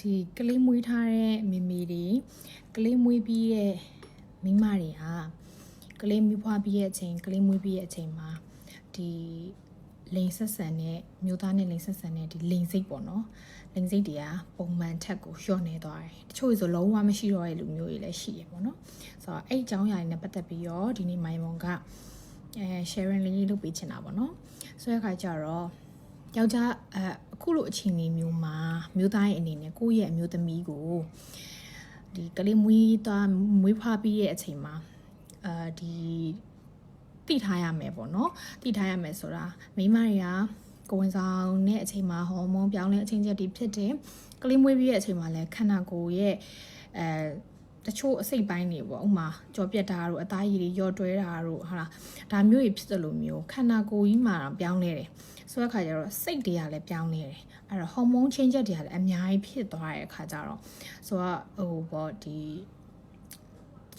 ဒီကလေးမွေးထားတဲ့မိမိတွေကလေးမွေးပြီးတဲ့မိမတွေဟာကလေးမွေးဖွားပြီးတဲ့အချိန်ကလေးမွေးပြီးတဲ့အချိန်မှာဒီလိန်ဆက်ဆန်တဲ့မျိုးသားနဲ့လိန်ဆက်ဆန်တဲ့ဒီလိန်စိတ်ပေါ့နော်လိန်စိတ်တွေကပုံမှန်ထက်ကိုလျော့နေသွားတယ်တချို့ဆိုလုံးဝမရှိတော့တဲ့လူမျိုးတွေလည်းရှိရပေါ့နော်ဆိုတော့အဲ့အကြောင်းအရာတွေနဲ့ပတ်သက်ပြီးတော့ဒီနေ့မိုင်မွန်ကအဲ sharing လေးလုပ်ပေးချင်တာပေါ့နော်ဆိုတဲ့အခါကျတော့ ယောက်ျားအအခုလိုအချိန်လေးမျိုးမှာမျိုးသားရဲ့အနေနဲ့ကိုယ့်ရဲ့အမျိုးသမီးကိုဒီကလေးမွေးသွားမွေးဖွားပြီးရဲ့အချိန်မှာအာဒီတိထားရမယ်ပေါ့နော်တိထားရမယ်ဆိုတာမိန်းမတွေကကိုယ်ဝန်ဆောင်နဲ့အချိန်မှာဟော်မုန်းပြောင်းလဲအချိန်ချက်တွေဖြစ်တယ်ကလေးမွေးပြီးရဲ့အချိန်မှာလည်းခန္ဓာကိုယ်ရဲ့အဲ တချို့အစိတ်ပိုင်းတွေပေါ့ဥမာကြော်ပြက်တာတို့အသားရည်တွေရော့တွဲတာတို့ဟာလားဒါမျိုးတွေဖြစ်သလိုမျိုးခန္ဓာကိုယ်ကြီးမှာတော့ပြောင်းလဲတယ်ဆိုတဲ့အခါကျတော့စိတ်တွေကလည်းပြောင်းလဲတယ်အဲ့တော့ဟော်မုန်းချင်းချက်တွေကလည်းအများကြီးဖြစ်သွားတဲ့အခါကျတော့ဆိုတော့ဟိုပေါ့ဒီ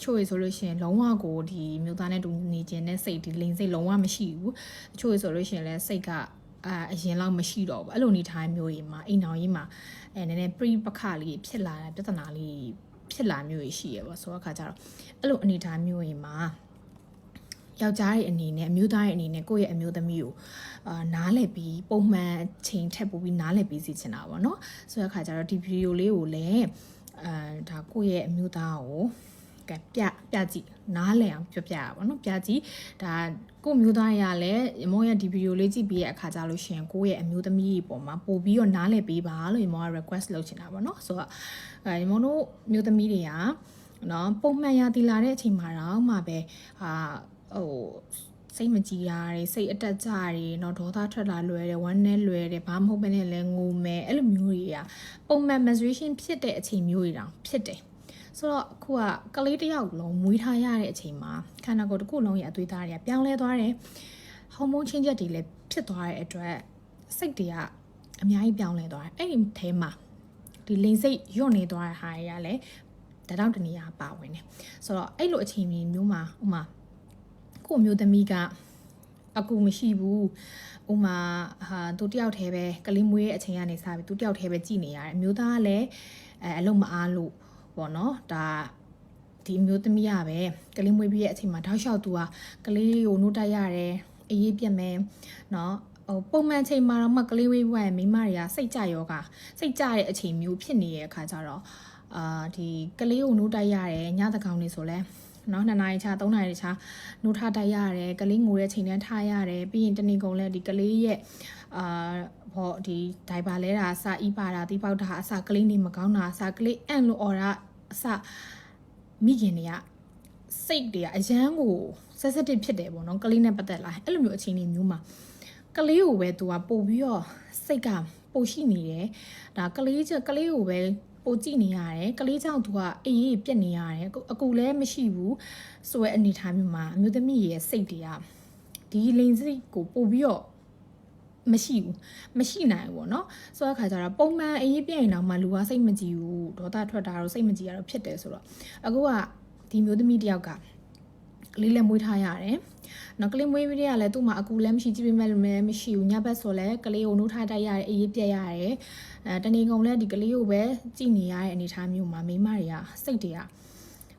ချို့ရဆိုလို့ရှိရင်လုံးဝကိုဒီမြို့သားနဲ့တူနေခြင်းနဲ့စိတ်ဒီလိန်စိတ်လုံးဝမရှိဘူးချို့ရဆိုလို့ရှိရင်လည်းစိတ်ကအာအရင်လောက်မရှိတော့ဘူးအဲ့လိုနေထိုင်မျိုးကြီးမှာအိမ်တော်ကြီးမှာအဲနည်းနည်းပြိပခလေးဖြစ်လာတာပြဿနာလေး ဖြစ်လာမျိုးကြီးရှိရပေါ့ဆိုတော့အခါကျတော့အဲ့လိုအနေထားမျိုးကြီးမှာယောက်ျားရဲ့အနေနဲ့အမျိုးသားရဲ့အနေနဲ့ကိုယ့်ရဲ့အမျိုးသမီးကိုအာနားလည်ပြီးပုံမှန်ချိန်ထက်ပိုပြီးနားလည်ပြီးစီချင်တာပေါ့နော်ဆိုတဲ့အခါကျတော့ဒီဗီဒီယိုလေးကိုလည်းအာဒါကိုယ့်ရဲ့အမျိုးသားကို ကပြပြကြည့်နားလည်အောင်ပြပြရပါတော့ပြကြည့်ဒါကိုမျိုးသားရလည်းရမောရဲ့ဒီဗီဒီယိုလေးကြည့်ပြီးရဲ့အခါကျလို့ရှင်ကိုရဲ့အမျိုးသမီးပုံမှာပို့ပြီးတော့နားလည်ပေးပါလို့ရမောက request လုပ်ချင်တာပေါ့နော်ဆိုတော့အဲရမောတို့မျိုးသမီးတွေကနော်ပုံမှန်ရာတီလာတဲ့အချိန်မှာတော့မှပဲဟာဟိုစိတ်မကြည်တာတွေစိတ်အတက်ကြတွေနော်ဒေါသထွက်လာလွယ်တယ်ဝမ်းနည်းလွယ်တယ်ဘာမှမဟုတ်ဘဲနဲ့လဲငိုမယ်အဲ့လိုမျိုးတွေကပုံမှန် menstruation ဖြစ်တဲ့အချိန်မျိုးတွေတောင်ဖြစ်တယ် ဆိုတော့အခုကကလေးတစ်ယောက်လုံးမွေးထားရတဲ့အချိန်မှာခန္ဓာကိုယ်တစ်ခုလုံးရဲ့အသွေးသားတွေကပြောင်းလဲသွားတယ်ဟော်မုန်းချင်းချက်တွေလည်းဖြစ်သွားတဲ့အတွက်စိတ်တွေကအများကြီးပြောင်းလဲသွားတယ်အဲ့ဒီထဲမှာဒီလိန်စိတ်ညွတ်နေသွားတဲ့ဟာတွေကလည်းတတောင့်တနေရာပါဝင်တယ်ဆိုတော့အဲ့လိုအချိန်မျိုးမှာဥမာကို့မျိုးသမီးကအကူမရှိဘူးဥမာဟာသူတယောက်တည်းပဲကလေးမွေးရဲ့အချိန်ကနေစပြီးသူတယောက်တည်းပဲကြည်နေရတယ်အမျိုးသားကလည်းအဲအလုံးမအားလို့ ပေါ့နော်ဒါဒီမျိုးသမီးရပဲကလေးမွေးပြီးရဲ့အချိန်မှာတောက်လျှောက်သူကကလေးကိုနှုတ်တက်ရတယ်အေးပြက်မယ်နော်ဟိုပုံမှန်ချိန်မှာတော့မှကလေးဝေးဝဲမိမတွေကစိတ်ကြယောဂစိတ်ကြတဲ့အချိန်မျိုးဖြစ်နေတဲ့အခါကျတော့အာဒီကလေးကိုနှုတ်တက်ရတယ်ညသကောင်နေဆိုလဲနော်2နာရီချ3နာရီချနှုတ်ထတိုက်ရတယ်ကလေးငိုတဲ့ချိန်တန်းထားရတယ်ပြီးရင်တနေ့ကုန်လဲဒီကလေးရဲ့အာဘောဒီဒိုင်ပါလဲတာအစအီးပါတာတီးပေါက်တာအစကလေးနေမကောင်းတာအစကလေးအန့်လို့អော်တာ အစမိခင်တွေကစိတ်တွေကအရန်ကို sensitive ဖြစ်တယ်ပေါ့နော်ကလေးနဲ့ပတ်သက်လာအဲ့လိုမျိုးအခြေအနေမျိုးမှာကလေးကိုပဲသူကပို့ပြီးတော့စိတ်ကပိုရှိနေတယ်ဒါကလေးချက်ကလေးကိုပဲပိုကြည့်နေရတယ်ကလေးကြောင့်သူကအေးအေးပြက်နေရတယ်အကူလည်းမရှိဘူးဆိုရဲအနေထားမျိုးမှာအမျိုးသမီးရဲ့စိတ်တွေကဒီလိန်စိတ်ကိုပို့ပြီးတော့ မရှိဘူးမရှိနိုင်ဘူးပေါ့နော်ဆိုတော့ခါကျတော့ပုံမှန်အေးပြည့်ရင်တော့မှလူကစိတ်မကြည်ဘူးဒေါသထွက်တာတော့စိတ်မကြည်ရတော့ဖြစ်တယ်ဆိုတော့အခုကဒီမျိုးသမီးတယောက်ကကလေးလည်းမွေးထားရတယ်နော်ကလေးမွေးပြီးရလဲသူ့မှာအကူလည်းမရှိကြည့်ပေးမဲ့လည်းမရှိဘူးညဘက်ဆိုလဲကလေးကိုနှုတ်ထားတိုက်ရတယ်အေးပြက်ရတယ်အဲတနေကုန်လဲဒီကလေးကိုပဲကြည့်နေရတဲ့အနေအထားမျိုးမှာမိမတွေကစိတ်တွေက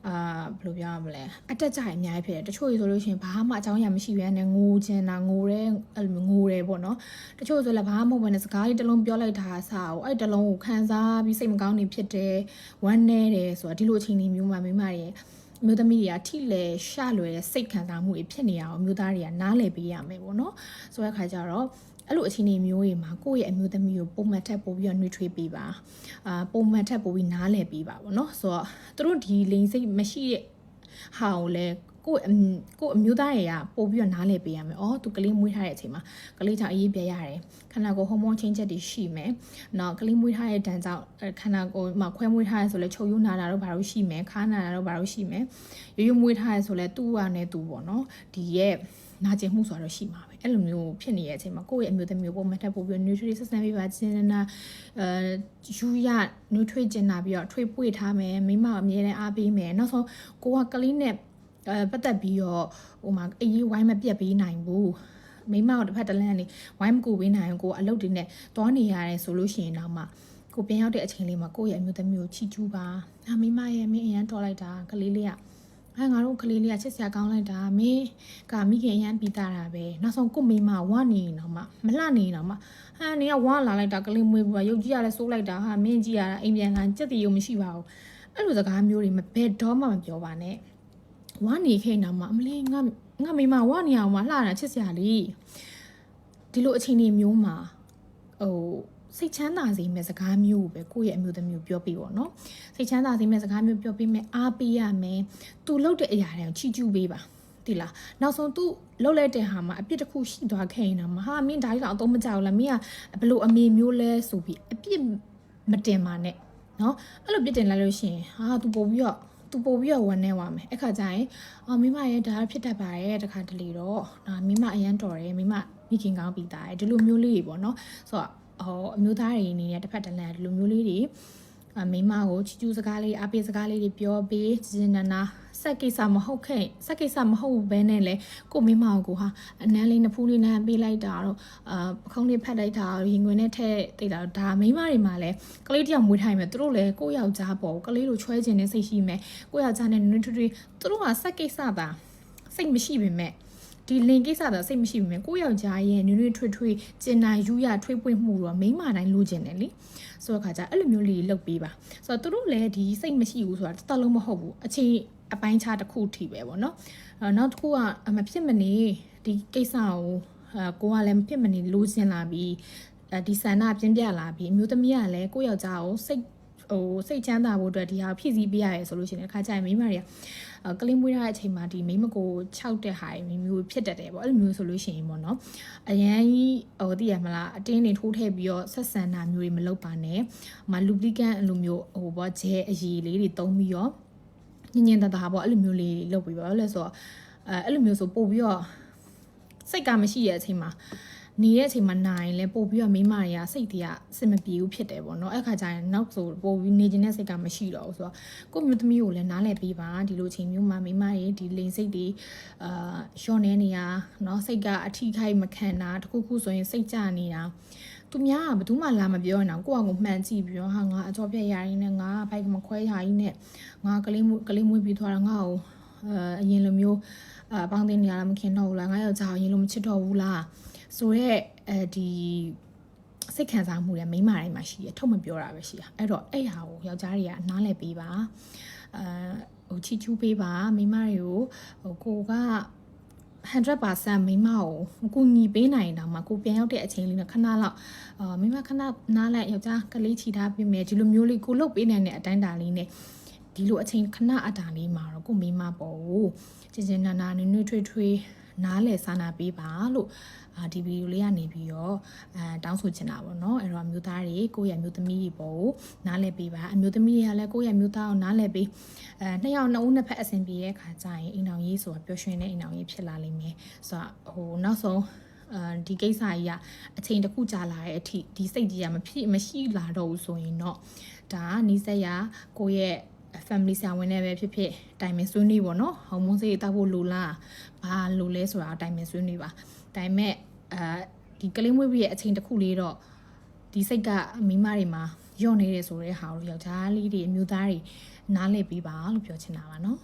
အာဘယ်လိုပြောရမလဲအတက်ကြရအများကြီးဖြစ်တယ်တချို့ဆိုလို့ရှိရင်ဘာမှအကြောင်းအရာမရှိဘဲနဲ့ငိုချင်တာငိုရဲအဲ့လိုငိုတယ်ပေါ့နော်တချို့ဆိုလည်းဘာမှမဟုတ်ဘဲနဲ့စကားလေးတစ်လုံးပြောလိုက်တာအစားကိုအဲ့တစ်လုံးကိုခံစားပြီးစိတ်မကောင်းနေဖြစ်တယ်ဝမ်းနေတယ်ဆိုတော့ဒီလိုအချိန်လေးမျိုးမှာမိမတွေမျိုးသမီးတွေကထိလေရှလွယ်တဲ့စိတ်ခံစားမှုတွေဖြစ်နေအောင်မျိုးသားတွေကနားလည်ပေးရမယ်ပေါ့နော်ဆိုတဲ့အခါကျတော့ အဲ့လိုအခြေအနေမျိုးတွေမှာကိုယ့်ရဲ့အမျိုးသမီးကိုပုံမှန်ထက်ပို့ပြီးတော့နှွေးထွေးပေးပါအာပုံမှန်ထက်ပို့ပြီးနားလည်ပေးပါပေါ့နော်ဆိုတော့သူတို့ဒီလိန်စိတ်မရှိတဲ့ဟာကိုလည်းကိုယ့်ကိုယ့်အမျိုးသားတွေကပို့ပြီးတော့နားလည်ပေးရမယ်။အော်သူကလေးမွေးထားတဲ့အချိန်မှာကလေးကြောင့်အေးပြရတယ်။ခန္ဓာကိုယ်ဟော်မုန်းချင်းချက်တွေရှိမယ်။နောက်ကလေးမွေးထားတဲ့တန်ကြောင့်ခန္ဓာကိုယ်မှာခွဲမွေးထားရဆိုလဲချုပ်ယုံနာတာတော့ဘာလို့ရှိမယ်။ခါနာတာတော့ဘာလို့ရှိမယ်။ရိုးရိုးမွေးထားရဆိုလဲသူ့ဟာနဲ့သူ့ပေါ့နော်။ဒီရဲ့ နာကျင်မှုဆိုတော့ရှိမှာပဲအဲ့လိုမျိုးဖြစ်နေတဲ့အချိန်မှာကိုယ့်ရဲ့အမျိုးသမီးကိုပုံမှန်ထပ်ပို့ပြီး nutrient ဆက်ဆံပေးပါခြင်းနာအဲယူရ nutrient ကျင်နာပြီးတော့ထွေးပွေထားမယ်မိမအမြဲတမ်းအားပေးမယ်နောက်ဆုံးကိုကကလေးနဲ့အဲပတ်သက်ပြီးတော့ဟိုမှာအေးဝိုင်းမပြတ်ပေးနိုင်ဘူးမိမတို့တစ်ဖက်တစ်လမ်းနေဝိုင်းမကူပေးနိုင်ကိုအလုပ်တွေနဲ့တွားနေရတယ်ဆိုလို့ရှိရင်တော့မှကိုပြန်ရောက်တဲ့အချိန်လေးမှာကိုယ့်ရဲ့အမျိုးသမီးကိုချီကျူးပါ။ဟာမိမရဲ့မင်းအရန်တော်လိုက်တာကလေးလေးက အဲငါတို့ကလေးလေးကချစ်စရာကောင်းလိုက်တာမင်းကမိခင်အရန်ပြီးသားတာပဲနောက်ဆုံးကိုမိမဝနေနေတော့မှမလှနေတော့မှဟာနေကဝလာလိုက်တာကလေးမွေးဘူးရုပ်ကြီးရလဲစိုးလိုက်တာဟာမင်းကြီးရတာအိမ်ပြန်လာစက်တီရုံမရှိပါဘူးအဲ့လိုစကားမျိုးတွေမဘယ်တော့မှမပြောပါနဲ့ဝနေခိနေတော့မှအမလေးငါငါမိမဝနေအောင်မလှတာချစ်စရာလေးဒီလိုအချိန်တွေမျိုးမှာဟို စိတ်ချမ်းသာစေမယ့်စကားမျိုးပဲကိုယ့်ရဲ့အမျိုးသမီးကိုပြောပြပေါ့နော်စိတ်ချမ်းသာစေမယ့်စကားမျိုးပြောပြမယ်အားပေးရမယ်သူလုပ်တဲ့အရာတွေကိုချီးကျူးပေးပါတိလားနောက်ဆုံးသူလှုပ်လိုက်တဲ့ဟာမှာအပြစ်တစ်ခုရှိသွားခဲ့ရင်တော့မဟာမင်းဒါကြီးတော့အသုံးမချဘူးလားမင်းကဘလို့အမေမျိုးလဲဆိုပြီးအပြစ်မတင်ပါနဲ့နော်အဲ့လိုပြစ်တင်လိုက်လို့ရှိရင်ဟာသူပို့ပြီးတော့သူပို့ပြီးတော့ဝန်နေသွားမယ်အဲ့ခါကျရင်အော်မိမရဲ့ဒါဖြစ်တတ်ပါရဲ့တခါတလေတော့ဒါမိမအရန်တော်တယ်မိမမိခင်ကောင်းပြီးသားတယ်ဒီလိုမျိုးလေးတွေပေါ့နော်ဆိုတော့ ဟောအမျိုးသားတွေအနေနဲ့တစ်ဖက်တစ်လန်ဒီလိုမျိုးလေးတွေအမိမကိုချီကျူးစကားလေးအပေးစကားလေးတွေပြောပေးစင်နနာစက်ကိစ္စမဟုတ်ခဲ့စက်ကိစ္စမဟုတ်ဘဲနဲ့လေကိုမိမကိုဟာအနမ်းလေးနှစ်ဖူးလေးနဲ့ပေးလိုက်တာတော့အာပခုံးလေးဖက်လိုက်တာရင်ခွင်နဲ့ထည့်တိတ်တာဒါမိမတွေမှာလဲကလေးတယောက်မွေးထိုင်မယ်သူတို့လည်းကိုယ့်ယောက်ျားပေါ့ကလေးလိုချွဲခြင်းနဲ့စိတ်ရှိမယ်ကိုယ့်ယောက်ျားနဲ့နွေးထွေးထွေးသူတို့ကစက်ကိစ္စပါစိတ်မရှိပေမဲ့ ဒီလင်ကိစ္စတော့စိတ်မရှိဘူးမယ်ကိုယ့်ယောက်ျားရဲ့နွေ့နွေ့ထွေးထွေးကျင်နာယူရထွေးပွင့်မှုတော့မိန်းမတိုင်းလိုချင်တယ်လေဆိုတော့ခါကျအဲ့လိုမျိုးလေးလုပ်ပေးပါဆိုတော့သူတို့လည်းဒီစိတ်မရှိဘူးဆိုတာတစ်သက်လုံးမဟုတ်ဘူးအချိန်အပိုင်းခြားတစ်ခုထိပဲပေါ့နော်အဲနောက်တစ်ခုကမဖြစ်မနေဒီကိစ္စကိုအဲကိုကလည်းမဖြစ်မနေလိုချင်လာပြီးအဲဒီဆန္ဒပြင်းပြလာပြီးအမျိုးသမီးကလည်းကိုယ့်ယောက်ျားကိုစိတ် ဟိုစိတ်ချမ်းသာဖို့အတွက်ဒီဟာဖြည့်ဆည်းပေးရတယ်ဆိုလို့ရှိရင်တစ်ခါကျရင်မိန်းမတွေကကလေးမွေးထားတဲ့အချိန်မှာဒီမိန်းမကို6တဲ့ဟာမိမျိုးဖြစ်တတ်တယ်ပေါ့အဲ့လိုမျိုးဆိုလို့ရှိရင်ပေါ့နော်အရန်ကြီးဟိုသိရမလားအတင်းနေထိုးထည့်ပြီးတော့ဆက်ဆံတာမျိုးတွေမလုပ်ပါနဲ့မလူပလီကန်အဲ့လိုမျိုးဟိုပေါ့ဂျဲအရီလေးတွေတုံးပြီးတော့ညင်ညင်တတာပေါ့အဲ့လိုမျိုးလေးတွေလုပ်ပြီးပါလို့လဲဆိုတော့အဲအဲ့လိုမျိုးဆိုပို့ပြီးတော့စိတ်ကမရှိရဲ့အချိန်မှာ နေတဲ့အချိန်မှာနိုင်လဲပို့ပြီးတော့မိမတွေကစိတ်တွေကစစ်မပြေဘူးဖြစ်တယ်ပေါ့နော်အဲ့ခါကျရင်နောက်ဆိုပို့ပြီးနေခြင်းတဲ့စိတ်ကမရှိတော့ဘူးဆိုတော့ကိုမျိုးသမီးကိုလည်းနားလည်ပေးပါဒီလိုအချိန်မျိုးမှာမိမတွေဒီလိန်စိတ်တွေအာလျှော့နေနေတာနော်စိတ်ကအထီးခိုက်မခံတာတခုခုဆိုရင်စိတ်ကျနေတာသူများကဘယ်သူမှလာမပြောနေအောင်ကိုယ့်အကိုမှန်ကြည့်ပြီးတော့ဟာငါအကြောပြက်ရရင်နဲ့ငါဘိုက်မခွဲရရင်နဲ့ငါကလေးကလေးမွေးပြီးသွားတာငါ့ကိုအရင်လိုမျိုးအပေါင်းတင်နေရတာမခင်တော့ဘူးလားငါယောက်ျားအရင်လိုမချစ်တော့ဘူးလား ဆိုတော့အဲဒီစိတ်ခံစားမှုတွေမိန်းမတိုင်းမှာရှိရထုတ်မပြောတာပဲရှိရအဲ့တော့အဲ့ဟာကိုယောက်ျားတွေကနားလည်ပေးပါအဲဟိုချီချူးပေးပါမိန်းမတွေကိုဟိုကိုက100%မိန်းမကိုကိုညီပေးနိုင်တာမှာကိုပြန်ရောက်တဲ့အချိန်လေးနဲ့ခဏလောက်အာမိန်းမခဏနားလိုက်ယောက်ျားကလေးချီထားပေးမယ်ဒီလိုမျိုးလေးကိုလုတ်ပေးနိုင်တဲ့အတိုင်းတာလေးနဲ့ဒီလိုအချိန်ခဏအတာလေးမှာတော့ကိုမိန်းမပေါ်ကိုကျင်ကျင်နာနာနွေ့နွေ့ထွေးထွေး နားလည်စာနာပေးပါလို့အာဒီဗီဒီယိုလေးကနေပြီးတော့အဲတောင်းဆိုချင်တာပေါ့နော်အဲ့တော့အမျိုးသားတွေကိုယ့်ရဲ့အမျိုးသမီးတွေပေါ့ကိုနားလည်ပေးပါအမျိုးသမီးတွေကလည်းကိုယ့်ရဲ့အမျိုးသားကိုနားလည်ပေးအဲနှစ်ယောက်နှစ်ဦးနှစ်ဖက်အဆင်ပြေတဲ့အခါကျရင်အိမ်အောင်ရေးဆိုတာပျော်ရွှင်တဲ့အိမ်အောင်ရေးဖြစ်လာလိမ့်မယ်ဆိုတော့ဟိုနောက်ဆုံးအဲဒီကိစ္စကြီးကအချိန်တစ်ခုကြာလာတဲ့အထိဒီစိတ်ကြီးကမဖြစ်မရှိလာတော့ဘူးဆိုရင်တော့ဒါကနီးစက်ရကိုယ့်ရဲ့ family ဆရာဝန်နဲ့ပဲဖြစ်ဖြစ်တိုင်မင်ဆွေးနွေးပေါ့နော်ဟော်မုန်းစိတ်တောက်ဖို့လိုလားဘာလိုလဲဆိုတာတိုင်မင်ဆွေးနွေးပါဒါပေမဲ့အဲဒီကလေးမွေးပြီးရဲ့အချိန်တစ်ခုလေးတော့ဒီစိတ်ကမိမတွေမှာညော့နေတယ်ဆိုတဲ့ဟာကိုယောက်ျားလေးတွေအမျိုးသားတွေနားလည်ပေးပါလို့ပြောချင်တာပါနော်